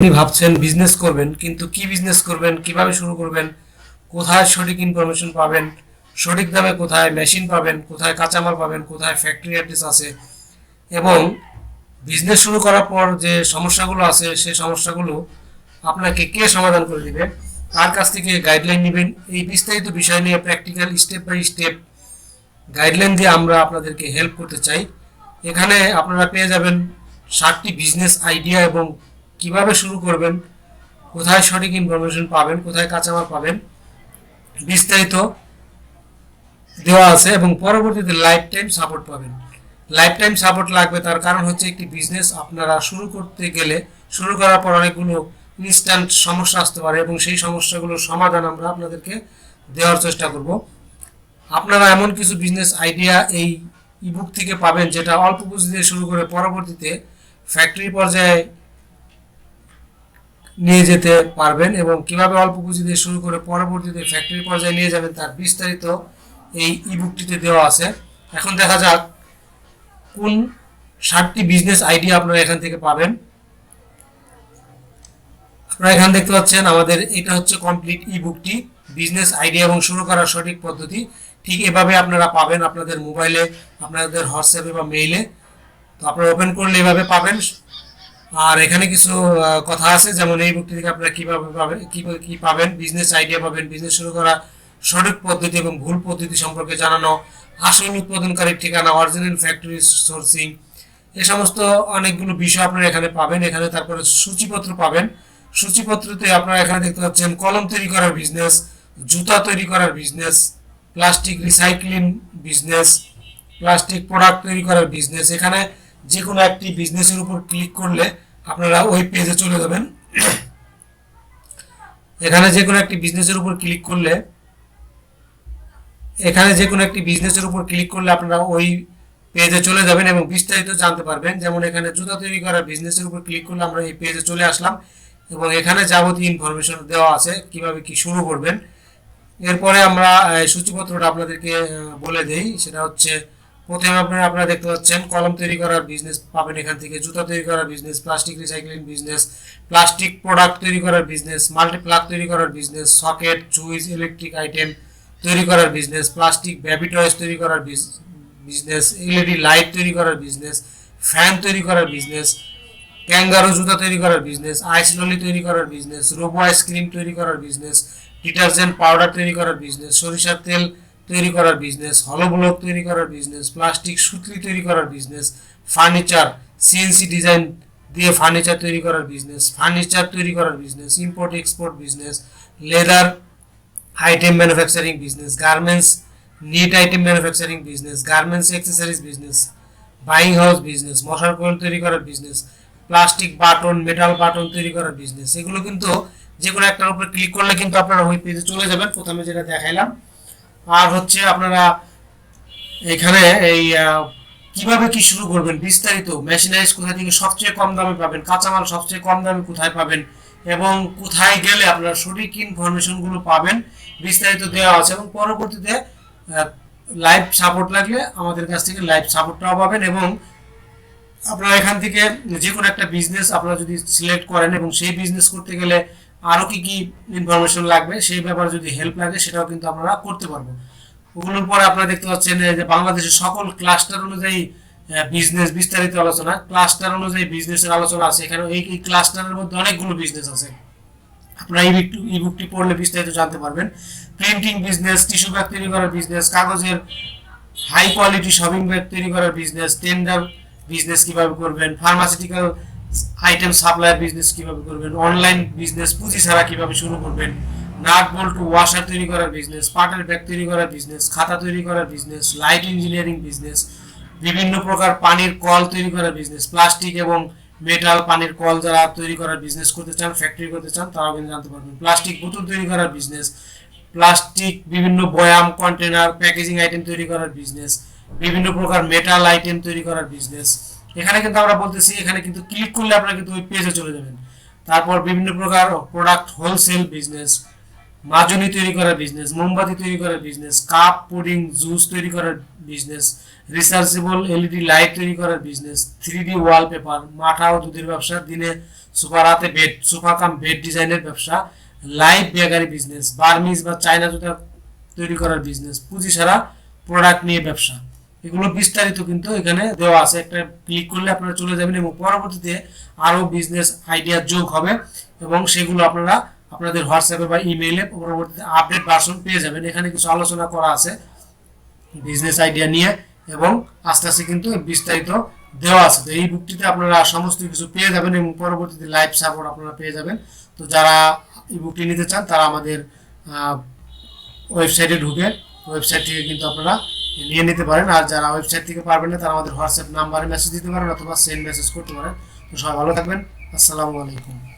আপনি ভাবছেন বিজনেস করবেন, কিন্তু কি বিজনেস করবেন, কীভাবে শুরু করবেন, কোথায় সঠিক ইনফরমেশন পাবেন, সঠিক দামে কোথায় মেশিন পাবেন, কোথায় কাঁচামাল পাবেন, কোথায় ফ্যাক্টরি অ্যাড্রেস আছে, এবং বিজনেস শুরু করার পর যে সমস্যাগুলো আছে সেই সমস্যাগুলো আপনাকে কে সমাধান করে দিবে তার কাছ থেকে গাইডলাইন নেবেন, এই বিস্তারিত বিষয় নিয়ে practical step by step guideline দিয়ে আমরা আপনাদেরকে হেল্প করতে চাই। এখানে আপনারা পেয়ে যাবেন ষাটটি বিজনেস আইডিয়া এবং কীভাবে শুরু করবেন? কোথায় সঠিক ইনফরমেশন পাবেন? কোথায় কাঁচামাল পাবেন? বিস্তারিত দেওয়া আছে এবং পরবর্তীতে লাইফ টাইম সাপোর্ট পাবেন। লাইফ টাইম সাপোর্ট লাগবে তার কারণ হচ্ছে একটি বিজনেস আপনারা শুরু করতে গেলে, শুরু করার পর অনেকগুলো ইনস্ট্যান্ট সমস্যা আসতে পারে এবং সেই সমস্যাগুলোর সমাধান আমরা আপনাদেরকে দেওয়ার চেষ্টা করব। আপনারা এমন কিছু বিজনেস আইডিয়া এই ইবুক থেকে পাবেন যেটা অল্প পুঁজি দিয়ে শুরু করে পরবর্তীতে ফ্যাক্টরি পর্যায়ে নিয়ে যেতে পারবেন এবং কীভাবে অল্প পুঁজি দিয়ে শুরু করে পরবর্তীতে ফ্যাক্টরি পর্যায়ে নিয়ে যাবেন তার বিস্তারিত এই ইবুকটিতে দেওয়া আছে। এখন দেখা যাক কোন ষাটটি বিজনেস আইডিয়া আপনারা এখান থেকে পাবেন। আপনারা এখানে দেখতে পাচ্ছেন আমাদের এটা হচ্ছে কমপ্লিট ইবুকটি বিজনেস আইডিয়া এবং শুরু করার সঠিক পদ্ধতি। ঠিক এভাবে আপনারা পাবেন আপনাদের মোবাইলে আপনাদের হোয়াটসঅ্যাপে বা মেইলে তো আপনারা ওপেন করলে এভাবে পাবেন। আর এখানে কিছু কথা আছে, যেমন এই বুকটি থেকে আপনারা কীভাবে পাবেন কি পাবেন বিজনেস আইডিয়া পাবেন বিজনেস শুরু করা, সঠিক পদ্ধতি এবং ভুল পদ্ধতি সম্পর্কে জানানো আসল উৎপাদনকারীর ঠিকানা অরিজিনাল ফ্যাক্টরি সোর্সিং এ সমস্ত অনেকগুলো বিষয় আপনারা এখানে পাবেন, এখানে তারপরে সূচিপত্র পাবেন। সূচিপত্রতে আপনারা এখানে দেখতে পাচ্ছেন, কলম তৈরি করার বিজনেস জুতা তৈরি করার business plastic recycling business plastic product তৈরি করার বিজনেস এখানে যে কোনো একটি বিজনেসের উপর ক্লিক করলে আপনারা ওই পেজে চলে যাবেন। এখানে যে কোনো একটি বিজনেসের উপর ক্লিক করলে, এখানে যে কোনো একটি বিজনেসের উপর ক্লিক করলে আপনারা ওই পেজে চলে যাবেন এবং বিস্তারিত জানতে পারবেন। যেমন এখানে জুতা তৈরি করার বিজনেসের উপর ক্লিক করলে আমরা এই পেজে চলে আসলাম এবং এখানে যাবতীয় ইনফরমেশন দেওয়া আছে কীভাবে কি শুরু করবেন। এরপরে আমরা সূচিপত্রটা আপনাদেরকে বলে দেই। সেটা হচ্ছে প্রথমে আপনারা আপনারা দেখতে পাচ্ছেন কলম তৈরি করার বিজনেস পাবেন এখান থেকে জুতা তৈরি করার business plastic recycling business plastic product তৈরি করার বিজনেস মাল্টিপ্লাগ তৈরি করার business socket switch electric item তৈরি করার বিজনেস প্লাস্টিক বেবি টয়েস তৈরি করার বিজনেস এলইডি লাইট তৈরি করার বিজনেস ফ্যান তৈরি করার বিজনেস ক্যাঙ্গারো জুতা তৈরি করার বিজনেস আইস ললি তৈরি করার বিজনেস রোবো আইসক্রিম তৈরি করার বিজনেস ডিটারজেন্ট পাউডার তৈরি করার বিজনেস সরিষার তেল তৈরি করার বিজনেস হলো ব্লক তৈরি করার বিজনেস প্লাস্টিক সুতলি তৈরি করার বিজনেস ফার্নিচার সিএনসি ডিজাইন দিয়ে ফার্নিচার তৈরি করার বিজনেস ফার্নিচার তৈরি করার business import export business leather item manufacturing business garments knit item manufacturing business garments accessories business buying house business মশার কোয়েল তৈরি করার business plastic button metal button তৈরি করার বিজনেস এগুলো কিন্তু যে কোনো একটার উপর ক্লিক করলে কিন্তু আপনারা ওই পেজে চলে যাবেন। প্রথমে যেটা দেখাইলাম আর হচ্ছে আপনারা এখানে এই কীভাবে কি শুরু করবেন বিস্তারিত? মেশিনারিজ কোথা থেকে সবচেয়ে কম দামে পাবেন? কাঁচামাল সবচেয়ে কম দামে কোথায় পাবেন? এবং কোথায় গেলে আপনারা সঠিক ইনফরমেশনগুলো পাবেন? বিস্তারিত দেওয়া আছে। এবং পরবর্তীতে লাইভ সাপোর্ট লাগলে আমাদের কাছ থেকে লাইভ সাপোর্টটাও পাবেন এবং আপনারা এখান থেকে যে কোনো একটা বিজনেস আপনারা যদি সিলেক্ট করেন এবং সেই বিজনেস করতে গেলে আরও কি কি ইনফরমেশন লাগবে, সেই ব্যাপারে যদি হেল্প লাগে, সেটাও কিন্তু আপনারা করতে পারব ওগুলোর পরে আপনারা দেখতে পাচ্ছেন যে বাংলাদেশের সকল ক্লাস্টার অনুযায়ী বিজনেস বিস্তারিত আলোচনা ক্লাস্টার অনুযায়ী বিজনেসের আলোচনা আছে। এখানে এই ক্লাস্টারের মধ্যে অনেকগুলো বিজনেস আছে। আপনারা এই বুকটি পড়লে বিস্তারিত জানতে পারবেন। প্রিন্টিং বিজনেস টিস্যু ব্যাগ তৈরি করার বিজনেস কাগজের হাই কোয়ালিটি শপিং ব্যাগ তৈরি করার বিজনেস টেন্ডার বিজনেস কীভাবে করবেন ফার্মাসিউটিক্যাল আইটেম সাপ্লাইয়ের বিজনেস কীভাবে করবেন অনলাইন বিজনেস পুঁজি ছাড়া কীভাবে শুরু করবেন, নাট বল্ট ওয়াশার তৈরি করার বিজনেস পাটের ব্যাগ তৈরি করার বিজনেস খাতা তৈরি করার বিজনেস লাইট ইঞ্জিনিয়ারিং বিজনেস বিভিন্ন প্রকার পানির কল তৈরি করার বিজনেস প্লাস্টিক এবং মেটাল পানির কল যারা তৈরি করার বিজনেস করতে চান ফ্যাক্টরি করতে চান, তারাও কিন্তু জানতে পারবেন। প্লাস্টিক বোতল তৈরি করার বিজনেস প্লাস্টিক বিভিন্ন বয়াম কন্টেনার প্যাকেজিং আইটেম তৈরি করার বিজনেস বিভিন্ন প্রকার মেটাল আইটেম তৈরি করার বিজনেস এখানে কিন্তু আমরা বলতেছি, এখানে কিন্তু ক্লিক করলে আপনারা কিন্তু ওই পেজে চলে যাবেন। তারপর বিভিন্ন প্রকার প্রোডাক্ট হোলসেল বিজনেস মাজনি তৈরি করার বিজনেস মোমবাতি তৈরি করার বিজনেস কাপ পুডিং জুস তৈরি করার বিজনেস রিসার্চেবল এলইডি লাইট তৈরি করার বিজনেস থ্রি ডি ওয়ালপেপার মাঠা ও দুধের ব্যবসা, দিনে সোফা রাতে বেড সোফা কাম বেড ডিজাইনের ব্যবসা লাইভ বেকারি বিজনেস বার্মিজ বা চায়না জুতা তৈরি করার বিজনেস পুঁজি ছাড়া প্রোডাক্ট নিয়ে ব্যবসা। এগুলো বিস্তারিত কিন্তু এখানে দেওয়া আছে। একটা ক্লিক করলে আপনারা চলে যাবেন এবং পরবর্তীতে আরও বিজনেস আইডিয়া যোগ হবে এবং সেগুলো আপনারা আপনাদের হোয়াটসঅ্যাপে বা ইমেইলে পরবর্তীতে আপডেট ভার্সন পেয়ে যাবেন। এখানে কিছু আলোচনা করা আছে বিজনেস আইডিয়া নিয়ে এবং আস্তে আস্তে কিন্তু বিস্তারিত দেওয়া আছে। তো এই বুকটিতে আপনারা সমস্ত কিছু পেয়ে যাবেন এবং পরবর্তীতে লাইভ সাপোর্ট আপনারা পেয়ে যাবেন। তো যারা এই বুকটি নিতে চান তারা আমাদের ওয়েবসাইটে ঢুকে ওয়েবসাইট থেকে কিন্তু আপনারা নিয়ে নিতে পারেন। আর যারা ওয়েবসাইট থেকে পারবেন না, তারা আমাদের হোয়াটসঅ্যাপ নাম্বারে মেসেজ দিতে পারেন অথবা সেন্ড মেসেজ করতে পারেন। তো সবাই ভালো থাকবেন। আসসালামু আলাইকুম।